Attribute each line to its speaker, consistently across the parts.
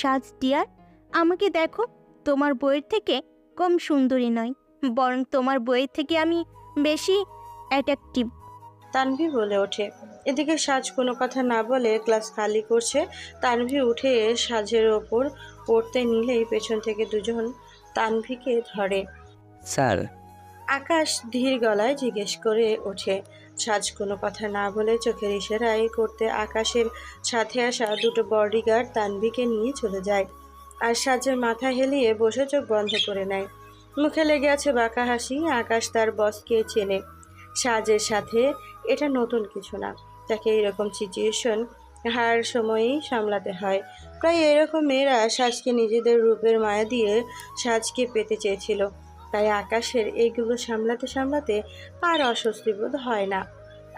Speaker 1: সাজ ডিয়ার আমাকে দেখো তোমার বইয়ের থেকে কম সুন্দরী নয় বরং তোমার বইয়ের থেকে আমি বেশি অ্যাট্রাকটিভ
Speaker 2: তানভি বলে ওঠে। এদিকে সাজ কোনো কথা না বলে ক্লাস খালি করছে। তানভি উঠে সাজের ওপর পড়তে নিলেই পেছন থেকে দুজন তানভিকে ধরে।
Speaker 3: স্যার।
Speaker 2: আকাশ ধীর গলায় জিজ্ঞেস করে ওঠে সাজ কোনো কথা না বলে চোখের ইশারায় করতে আকাশের সাথে আসা দুটো বডিগার্ড তানভিকে নিয়ে চলে যায়। আর সাজের মাথা হেলিয়ে বসে চোখ বন্ধ করে নেয়। মুখে লেগে আছে বাঁকা হাসি, আকাশ তার বসকে চেনে। সাজের সাথে এটা নতুন কিছু না, তাকে এরকম সিচুয়েশন হার সময়েই সামলাতে হয়। প্রায় এরকম মেয়েরা সাজকে নিজেদের রূপের মায়া দিয়ে সাজকে পেতে চেয়েছিল। তাই আকাশের এইগুলো সামলাতে সামলাতে আর অস্বস্তি বোধ হয় না।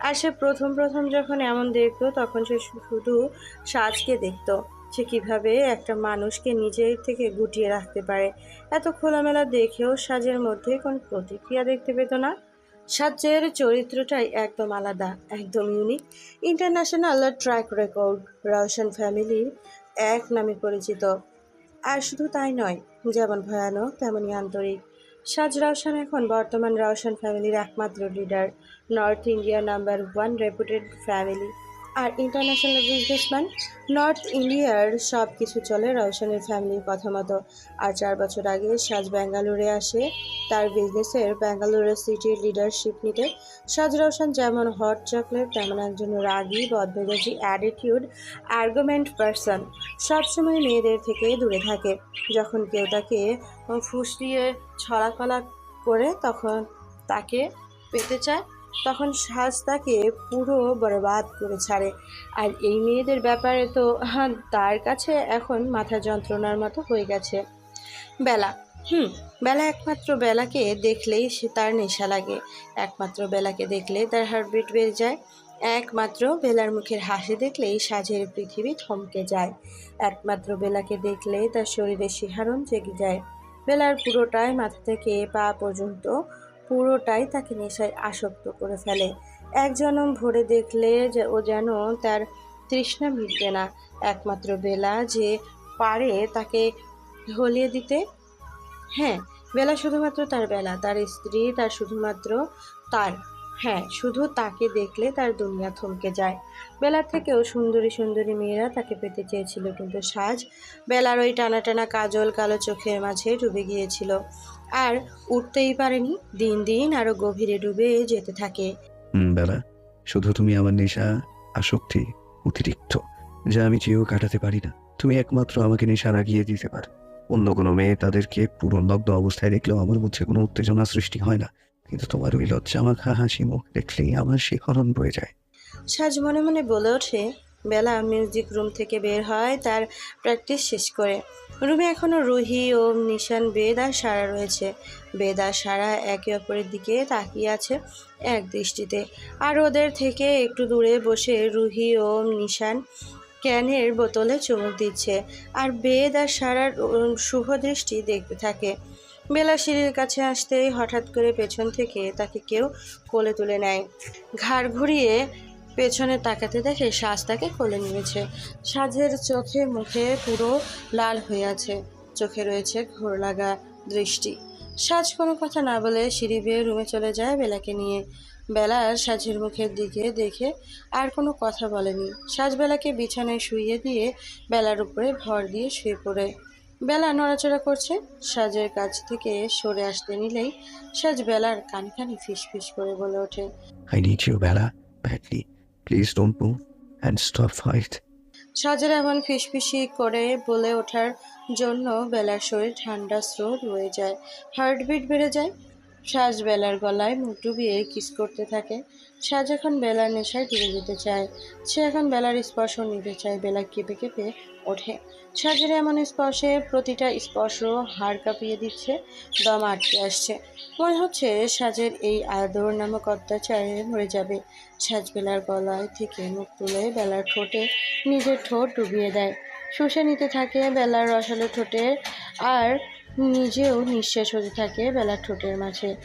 Speaker 2: আর সে প্রথম প্রথম যখন এমন দেখতো, তখন সে শুধু সাজকে দেখত সে কীভাবে একটা মানুষকে নিজের থেকে গুটিয়ে রাখতে পারে। এত খোলামেলা দেখেও সাজের মধ্যে কোনো প্রতিক্রিয়া দেখতে পেত না। সাজের চরিত্রটাই একদম আলাদা, একদম unique international track record Roshan ফ্যামিলির এক নামে পরিচিত। আর শুধু তাই নয়, যেমন ভয়ানক তেমনই আন্তরিক। সাজ রওশন এখন বর্তমান রওশন ফ্যামিলির একমাত্র leader north India number one reputed family আর ইন্টারন্যাশনাল বিজনেসম্যান নর্থ ইন্ডিয়ার সব কিছু চলে রওশনের ফ্যামিলির কথা মতো আর চার বছর আগে সাজ ব্যাঙ্গালোরে আসে, তার বিজনেসের ব্যাঙ্গালোরের সিটির লিডারশিপ নিতে। সাজ রওশন যেমন হট চকলেট তেমন একজন রাগী, বদমেজাজি অ্যাটিটিউড আর্গুমেন্ট পারসন সবসময় মেয়েদের থেকে দূরে থাকে। যখন কেউ তাকে ফুসলিয়ে, ছড়াকলা করে, তখন তাকে পেতে চায়। তখন সাজ তাকে পুরো বরবাদ করে ছাড়ে। আর এই মেয়েদের ব্যাপারে তো তার কাছে এখন মাথা যন্ত্রণার মতো হয়ে গেছে। বেলা, হুম, বেলা একমাত্র বেলাকে দেখলেই সে তার নেশা লাগে। একমাত্র বেলাকে দেখলে তার হার্টবিট বেড়ে যায়। একমাত্র বেলার মুখের হাসি দেখলেই সাজের পৃথিবী থমকে যায়। একমাত্র বেলাকে দেখলে তার শরীরে শিহারণ জেগে যায়। বেলার পুরোটাই মাথা থেকে পা পর্যন্ত পুরোটাই তাকে নেশায় আসক্ত করে ফেলে। এক জনম ভরে দেখলে যে ও যেন তার তৃষ্ণা মিটবে না। একমাত্র বেলা যে পারে তাকে হলিয়ে দিতে? হ্যাঁ বেলা শুধুমাত্র তার বেলা। তার স্ত্রী তার শুধুমাত্র তার। হ্যাঁ শুধু তাকে দেখলে তার দুনিয়া থমকে যায়। বেলার থেকেও সুন্দরী সুন্দরী মেয়েরা তাকে পেতে চেয়েছিল, কিন্তু সাজ বেলার ওই টানা টানা কাজল কালো চোখের মাঝে ডুবে গিয়েছিল। আর উঠতেই পারেনি। দিন দিন আরও গভীরে ডুবে যেতে থাকে।
Speaker 3: হুম, বেলা। শুধু তুমি আমার নেশা আসক্তি অতিরিক্ত যা আমি চেয়েও কাটাতে পারি না। তুমি একমাত্র আমাকে নেশা লাগিয়ে দিতে পারো। অন্য কোনো মেয়ে তাদেরকে পুরো লগ্ন অবস্থায় দেখলেও আমার মধ্যে কোনো উত্তেজনা সৃষ্টি হয় না। কিন্তু তোমার ওই লজ্জা মাখা হাসি মুখ দেখলেই আমার শিহরণ বয়ে যায়।
Speaker 2: সাজ মনে মনে বলে ওঠে বেলা মিউজিক রুম থেকে বের হয়, তার প্র্যাকটিস শেষ করে। রুমে এখনও রুহি ও নিশান, বেদ আর সারা রয়েছে। বেদ আর সারা একে অপরের দিকে তাকিয়ে আছে এক দৃষ্টিতে। আর ওদের থেকে একটু দূরে বসে রুহি ও নিশান ক্যানের বোতলে চুমুক দিচ্ছে আর বেদ আর সারার শুভ দৃষ্টি দেখতে থাকে। বেলা সিঁড়ির কাছে আসতেই হঠাৎ করে পেছন থেকে তাকে কেউ কোলে তুলে নেয়। ঘাড় ঘুরিয়ে পেছনে তাকাতে দেখে সাজ তাকে কোলে নিয়েছে। সাজের চোখে মুখে পুরো লাল হয়ে আছে। চোখে রয়েছে ঘোর লাগা দৃষ্টি। সাজ কোনো কথা না বলে সিঁড়ি বেয়ে রুমে চলে যায় বেলাকে নিয়ে। বেলা সাজের মুখের দিকে দেখে আর কোনো কথা বলেনি। সাজ বেলাকে বিছানায় শুইয়ে দিয়ে বেলার উপরে ভর দিয়ে শুয়ে পড়ে। বেলা নড়াচড়া করছে। সাজের কাছ থেকে সরে আসতে নিলেই সাজ বেলার কান কানে ফিস ফিস করে বলে ওঠে।
Speaker 3: I need you Bela badly please don't move and stop fight
Speaker 2: এমন ফিসফিসি করে বলে ওঠার জন্য বেলার শরীর ঠান্ডা স্রোত রয়ে যায়। হার্টবিট বেড়ে যায়। সাজ বেলার গলায় মুখ ডুবিয়ে কিস করতে থাকে। সাজ এখন বেলার নেশায় ডুবে যেতে চায়, সে এখন বেলার স্পর্শ নিতে চায়, বেলা কেঁপে কেঁপে ওঠে। সাজের এমন স্পর্শে প্রতিটা স্পর্শ হাড় কাঁপিয়ে দিচ্ছে, দম আটকে আসছে। মনে হচ্ছে সাজের এই আদর নামক অত্যাচারে মরে যাবে। সাজ বেলার গলায় থেকে মুখ তুলে বেলার ঠোঁটে নিজের ঠোঁট ডুবিয়ে দেয়। শুষে নিতে থাকে বেলার রসালো ঠোঁটে, আর নিজেও নিঃশ্বাস হতে থাকে বেলার ঠোঁটের মাঝে।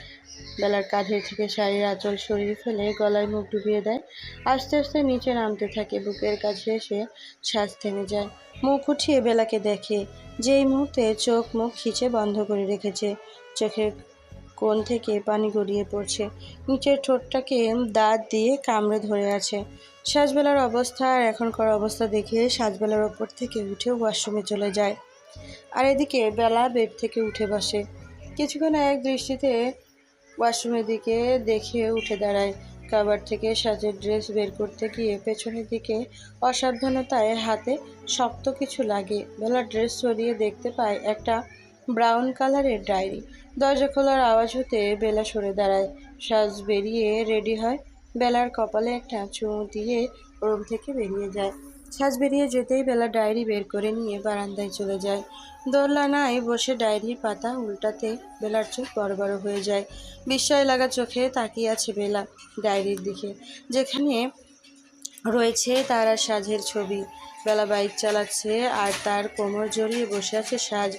Speaker 2: বেলার কাঁধের থেকে শাড়ির আঁচল সরিয়ে ফেলে গলায় মুখ ডুবিয়ে দেয়। আস্তে আস্তে নিচে নামতে থাকে, বুকের কাছে এসে শ্বাস থেমে যায়। মুখ উঠিয়ে বেলাকে দেখে, যেই মুহূর্তে চোখ মুখ খিচে বন্ধ করে রেখেছে। চোখের কোণ থেকে পানি গড়িয়ে পড়ছে। নিচের ঠোঁটটাকে দাঁত দিয়ে কামড়ে ধরে আছে। সাজবেলার অবস্থা আর এখনকার অবস্থা দেখে সাজবেলার ওপর থেকে উঠে ওয়াশরুমে চলে যায়। আর এদিকে বেলা বেড থেকে উঠে বসে। কিছুক্ষণ এক দৃষ্টিতে ওয়াশরুমের দিকে দেখে উঠে দাঁড়ায়। কাবার থেকে সাজের ড্রেস বের করতে গিয়ে পেছনের দিকে অসাবধানতায় হাতে শক্ত কিছু লাগে। বেলা ড্রেস সরিয়ে দেখতে পায় একটা ব্রাউন কালারের ডায়েরি। দরজা খোলার আওয়াজ হতে বেলা সরে দাঁড়ায়। সাজ বেরিয়ে রেডি হয়। বেলার কপালে একটা চুমু দিয়ে রুম থেকে বেরিয়ে যায়। সাজ বেরিয়ে যেতেই বেলা ডায়েরি বের করে নিয়ে বারান্দায় চলে যায়। দোলনায় বসে ডায়েরির পাতা উল্টাতে বেলার চোখ বড় বড় হয়ে যায়। বিস্ময় লাগা চোখে তাকিয়ে আছে বেলা ডায়েরির দিকে, যেখানে রয়েছে তারা সাজের ছবি। বেলা বাইক চালাচ্ছে আর তার কোমর জড়িয়ে বসে আছে সাজ।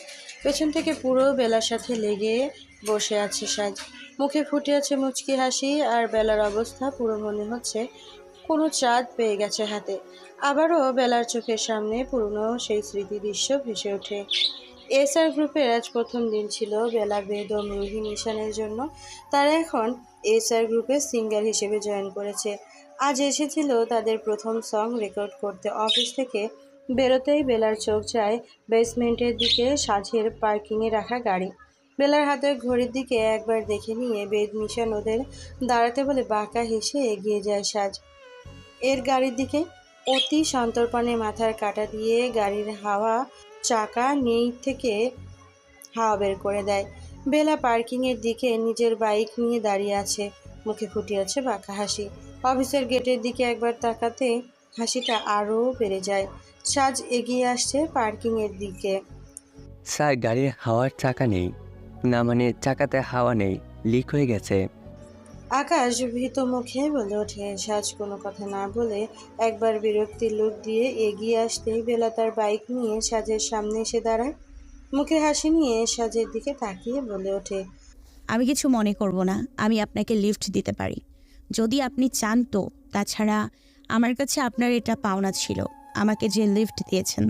Speaker 2: পেছন থেকে পুরো বেলার সাথে লেগে বসে আছে সাজ। মুখে ফুটে আছে মুচকি হাসি আর বেলার অবস্থা পুরো মনে হচ্ছে কোনো চাঁদ পেয়ে গেছে হাতে। আবারও বেলার চোখের সামনে পুরনো সেই স্মৃতি দৃশ্য ভেসে ওঠে। এসআর গ্রুপের আজ প্রথম দিন ছিল বেলা বেদম রুহি নিশানের জন্য। তারা এখন এসআর গ্রুপের সিঙ্গার হিসেবে জয়েন করেছে। আজ এসেছিল তাদের প্রথম সং রেকর্ড করতে। অফিস থেকে বেরোতেই বেলার চোখ যায় বেসমেন্টের দিকে সাঝের পার্কিংয়ে রাখা গাড়ি। বেলার হাতের ঘড়ির দিকে একবার দেখে নিয়ে বেদ নিশান ওদের দাঁড়াতে বলে বাঁকা হেসে এগিয়ে যায় সাজ এর গাড়ির দিকে অতি সন্তর্পণে মাথার কাটা দিয়ে গাড়ির হাওয়া চাকা নেই থেকে হাওয়া বের করে দেয়। বেলা পার্কিংয়ের দিকে নিজের বাইক নিয়ে দাঁড়িয়ে আছে, মুখে ফুটে আছে বাঁকা হাসি। অফিসের গেটের দিকে একবার তাকাতে হাসিটা আরও বেড়ে যায়। সাজ এগিয়ে আসছে পার্কিংয়ের দিকে।
Speaker 4: স্যার, গাড়ির হাওয়ার চাকা নেই। না মানে চাকাতে হাওয়া নেই, লিক হয়ে গেছে।
Speaker 2: আকাশ ভীত মুখে বলে ওঠে সাজ কোনো কথা না বলে একবার বিরক্তির লুক দিয়ে এগিয়ে আসতেই বেলা তার বাইক নিয়ে সাজের সামনে এসে দাঁড়ায়। মুখে হাসি নিয়ে সাজের দিকে তাকিয়ে বলে ওঠে
Speaker 5: আমি কিছু মনে করব না আমি আপনাকে লিফট দিতে পারি। যদি আপনি চান তো তাছাড়া আমার কাছে আপনার এটা পাওনা ছিল আমাকে যে লিফট দিয়েছেন।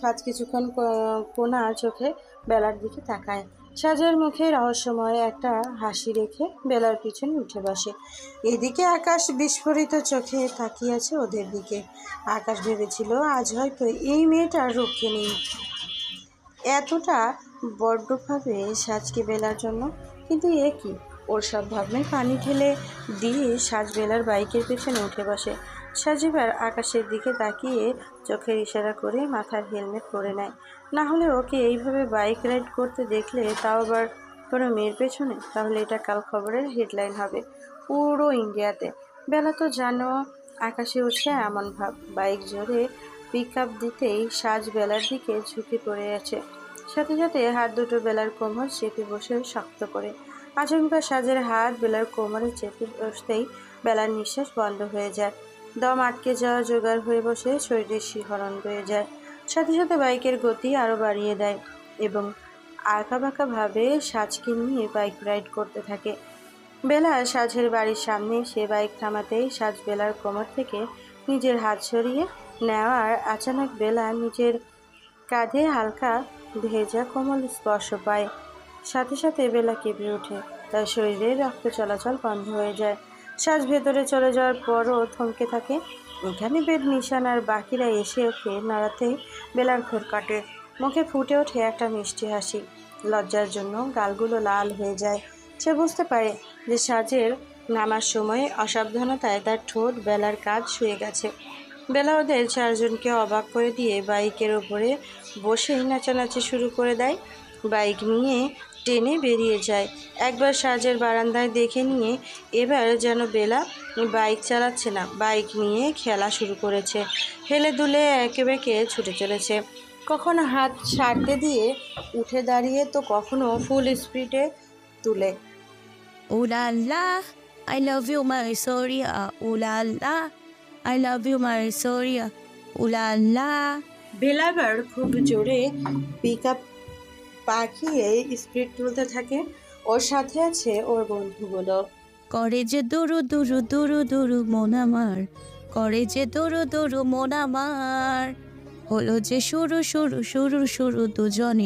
Speaker 2: সাজ কিছুক্ষণ ক- কোনা চোখে বেলার দিকে তাকায়। সাজের মুখে রহস্যময় একটা হাসি রেখে বেলার পিছনে উঠে বসে। এদিকে আকাশ বিস্ফোরিত চোখে তাকিয়ে আছে ওদের দিকে। আকাশ ভেবেছিল, আজ হয়তো এই মেয়েটার রক্ষে নেই। এতটা বড্ডভাবে সাজকে বেলার জন্য, কিন্তু এ কি? ওর সব ভাবনায় পানি ঢেলে দিয়ে সাজ বেলার বাইকের পেছনে উঠে বসে। সাজিবার আকাশের দিকে তাকিয়ে চোখের ইশারা করে মাথার হেলমেট পরে নেয়। না হলে ওকে এইভাবে বাইক রাইড করতে দেখলে তাও আবার কোনো মেয়ের পেছনে? তাহলে এটা কাল খবরের হেডলাইন হবে পুরো ইন্ডিয়াতে। বেলা তো জানো, আকাশে উঠছে এমন ভাব। বাইক জোরে পিক আপ দিতেই সাজ বেলার দিকে ঝুঁকে পড়ে আছে। সাথে সাথে হাত দুটো বেলার কোমর চেপে বসে শক্ত করে। আচমকা সাজের হাত বেলার কোমরে চেপে বসতেই বেলার নিঃশ্বাস বন্ধ হয়ে যায়। দম আটকে যাওয়া জোগাড় হয়ে বসে শরীরের শিহরণ হয়ে যায়। সাথে সাথে বাইকের গতি আরও বাড়িয়ে দেয় এবং আঁকাবাঁকাভাবে সাজকে নিয়ে বাইক রাইড করতে থাকে। বেলা সাজের বাড়ির সামনে সে বাইক থামাতেই সাজ বেলার কোমর থেকে নিজের হাত সরিয়ে নেওয়ার আচানক বেলা নিজের কাঁধে হালকা ভেজা কোমল স্পর্শ পায়। সাথে সাথে বেলা কেঁপে ওঠে। তার শরীরে রক্ত চলাচল বন্ধ হয়ে যায়। শ্বাস ভেতরে চলে যাওয়ার পরও থমকে থাকে। এখানে বেদ নিশান আর বাকিরা এসে ওকে নাড়াতে বেলার ঘোর কাটে। মুখে ফুটে ওঠে একটা মিষ্টি হাসি। লজ্জার জন্য গালগুলো লাল হয়ে যায়। সে বুঝতে পারে যে সাজের নামার সময় অসাবধানতায় তার ঠোঁট বেলার কাজ শুয়ে গেছে। বেলা ওদের চারজনকে অবাক করে দিয়ে বাইকের ওপরে বসেই নাচানাচি শুরু করে দেয়। বাইক নিয়ে টেনে বেরিয়ে যায়। একবার সাজের বারান্দায় দেখে নিয়ে এবার যেন বেলা বাইক চালাচ্ছে না বাইক নিয়ে খেলা শুরু করেছে। হেলে দুলে একে বেঁকে ছুটে চলেছে। কখনো হাত ছাড়তে দিয়ে উঠে দাঁড়িয়ে তো কখনো ফুল স্পিডে তুলে।
Speaker 5: Ooh la la I love you my Soriya ooh la la I love you my Soriya ooh la la.
Speaker 2: বেলাবার খুব জোরে পিক আপ পাখিয়ে স্পিড তুলতে থাকে। ওর সাথে আছে ওর বন্ধুগুলো।
Speaker 5: করে যে দুরু দুরু দুরু দুরু মন আমার, করে যে দুরু দুরু মন আমার। হলো যে শুরু শুরু শুরু শুরু দুজনে।